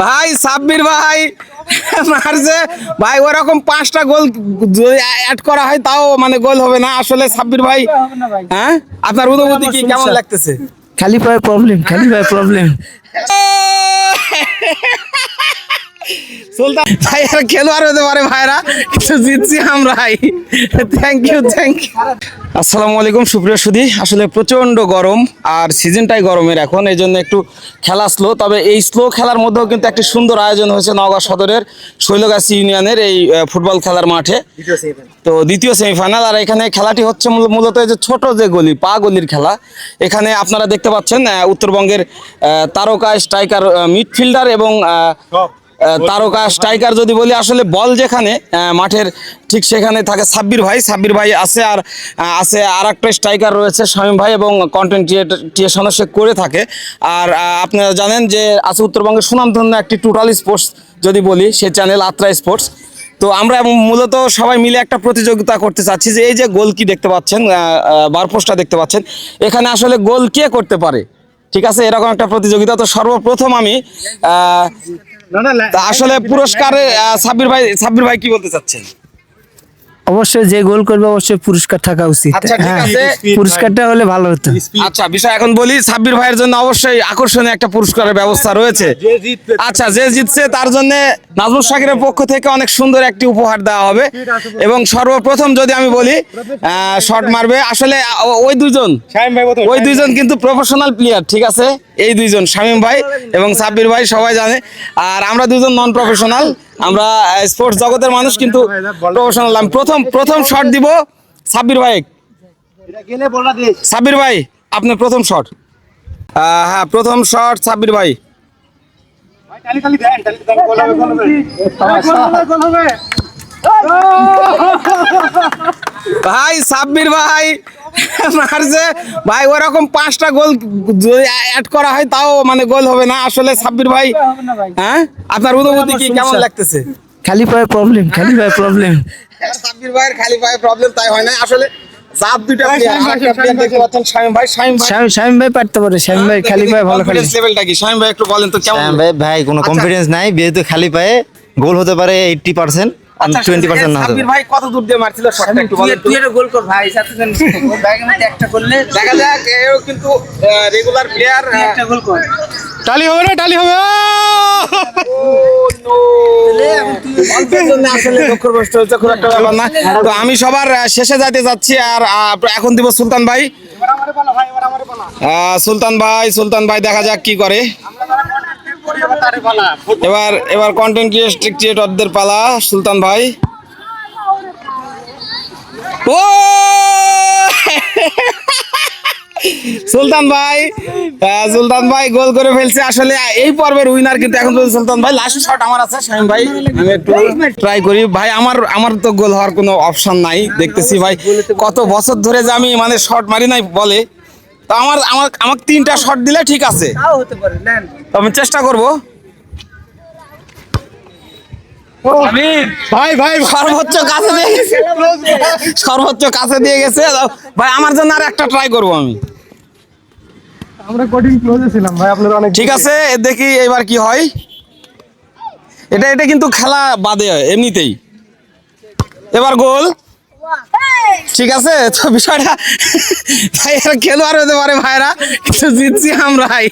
ভাই সাব্বির ভাই মারছে। ভাই ওরকম পাঁচটা গোল অ্যাড করা হয় তাও মানে গোল হবে না। আসলে সাব্বির ভাই হ্যাঁ? আপনার অনুভূতি কি? কেমন লাগতেছে? খালি পায়ে প্রবলেম খালি পায়ে প্রবলেম সুলতান ভাই আর খেলোয়াড় হতে পারে ভাইরা। কিন্তু জিতছি আমরাই থ্যাংক ইউ থ্যাংক ইউ আসসালামু আলাইকুম সুপ্রিয় সুধী। আসলে প্রচণ্ড গরম আর সিজনটাই গরমের এখন এই জন্য একটু খেলা স্লো তবে এই স্লো খেলার মধ্যেও কিন্তু একটি সুন্দর আয়োজন হয়েছে নওগাঁ সদরের শৈলগাছি ইউনিয়নের এই ফুটবল খেলার মাঠে। তো দ্বিতীয় সেমিফাইনাল আর এখানে খেলাটি হচ্ছে মূলত এই যে ছোট যে গলি পা গলির খেলা। এখানে আপনারা দেখতে পাচ্ছেন উত্তরবঙ্গের তারকা স্ট্রাইকার মিডফিল্ডার এবং তারকা স্ট্রাইকার যদি বলি, আসলে বল যেখানে মাঠের ঠিক সেখানে থাকে সাব্বির ভাই। সাব্বির ভাই আছে আর আছে আর একটা স্ট্রাইকার রয়েছে শামীম ভাই এবং কন্টেন্ট ক্রিয়েশনও সে করে থাকে। আর আপনারা জানেন যে আছে উত্তরবঙ্গের সুনামধন্য একটি টোটাল স্পোর্টস যদি বলি, সে চ্যানেল আত্রা স্পোর্টস তো আমরা মূলত সবাই মিলে একটা প্রতিযোগিতা করতে চাচ্ছি যে, এই যে গোল কি দেখতে পাচ্ছেন বারপোস্টটা দেখতে পাচ্ছেন। এখানে আসলে গোল কে করতে পারে? ঠিক আছে, এরকম একটা প্রতিযোগিতা। তো সর্বপ্রথম আমি আসলে পুরস্কারে সাব্বির ভাই সাব্বির ভাই কি বলতে চাচ্ছেন? অবশ্যই যে গোল করবে অবশ্যই পুরস্কার থাকা উচিত। আচ্ছা, ঠিক হ্যাঁ আছে। পুরস্কারটা হলে ভালো হতো। আচ্ছা বিষয় এখন বলি সাব্বির ভাইয়ের জন্য অবশ্যই আকর্ষণীয় একটা পুরস্কারের ব্যবস্থা রয়েছে। আচ্ছা যে জিতছে তার জন্য নাজমুল শাকিরের পক্ষ থেকে অনেক সুন্দর একটি উপহার দেওয়া হবে। এবং সর্বপ্রথম যদি আমি বলি শট মারবে আসলে ওই দুজন ওই দুইজন কিন্তু প্রফেশনাল প্লেয়ার ঠিক আছে? এই দুইজন শামীম ভাই এবং সাব্বির ভাই সবাই জানে। আর আমরা দুজন নন প্রফেশনাল আমরা স্পোর্টস জগতের মানুষ কিন্তু প্রফেশনাল প্রথম প্রথম শট দিব সাব্বির ভাই। সাব্বির ভাই, আপনার প্রথম শট হ্যাঁ প্রথম শট সাব্বির ভাই। ভাই, সাব্বির ভাই মারছে। ভাই ওরকম পাঁচটা গোল যদি অ্যাড করা হয় তাও মানে গোল হবে না। আসলে সাব্বির ভাই হ্যাঁ? আপনার অনুভূতি কি? কেমন লাগতেছে? খালি পায়ে প্রবলেম খালি পায়ে প্রবলেম সাব্বির ভাইয়ের খালি পায়ে প্রবলেম তাই হয় না? আসলে জাত দুইটা প্লেয়ার আরেকটা প্লেয়ার দেখতে পাচ্ছেন শামীম ভাই। শামীম ভাই শামীম শামীম ভাই পারতে পারে শামীম ভাই খালি পায়ে ভালো খেলে। কনফিডেন্স লেভেলটা কি? শামীম ভাই একটু বলেন তো কেমন হ্যাঁ ভাই ভাই কোনো আচ্ছা। কনফিডেন্স নাই যেহেতু খালি পায়ে গোল হতে পারে এইটটি পার্সেন্ট আচ্ছা, না ভাই কত দূর দিয়ে মারছিল শটটা একটু বলেন তো। গোল কর ভাই সাথে ব্যাগের মধ্যে একটা করলে দেখা যাক এও কিন্তু রেগুলার প্লেয়ার গোল কর। টালি হবে না টালি হবে। জন্য আসলে খুব একটা ব্যাপার না। তো আমি সবার শেষে যাইতে যাচ্ছি আর এখন দিব সুলতান ভাই। সুলতান ভাই সুলতান ভাই দেখা যাক কি করে। এবার এবার কন্টেন্ট ক্রিয়েটরদের পালা সুলতান ভাই। ও! সুলতান ভাই আহ, সুলতান ভাই গোল করে ফেলছে। আসলে এই পর্বের উইনার কিন্তু এখন সুলতান ভাই। লাস্ট শট আমার আছে শামিম ভাই। আমি একটু ট্রাই করি। ভাই আমার আমার তো গোল হওয়ার কোনো অপশন নাই। দেখতেছি ভাই কত বছর ধরে যে আমি মানে শট মারি নাই বলে। তো আমার আমার আমাকে তিনটা শট দিলে ঠিক আছে। তাও হতে পারে নেন। আমি চেষ্টা করব। ভাই ভাই সর্বোচ্চ কাছে দিয়ে গেছে। সর্বোচ্চ কাছে দিয়ে গেছে। ভাই আমার জন্য আর একটা ট্রাই করব আমি। আমরা কঠিন ক্লোজে ছিলাম ভাই আপনারা অনেক ঠিক আছে দেখি এবার কি হয়। এটা এটা কিন্তু খেলা বাদে হয় এমনিতেই। এবার গোল। ঠিক আছে? তো বিষয়টা ভাই খেলোয়াড় হতে পারে ভাইরা কিন্তু জিতছি আমরাই।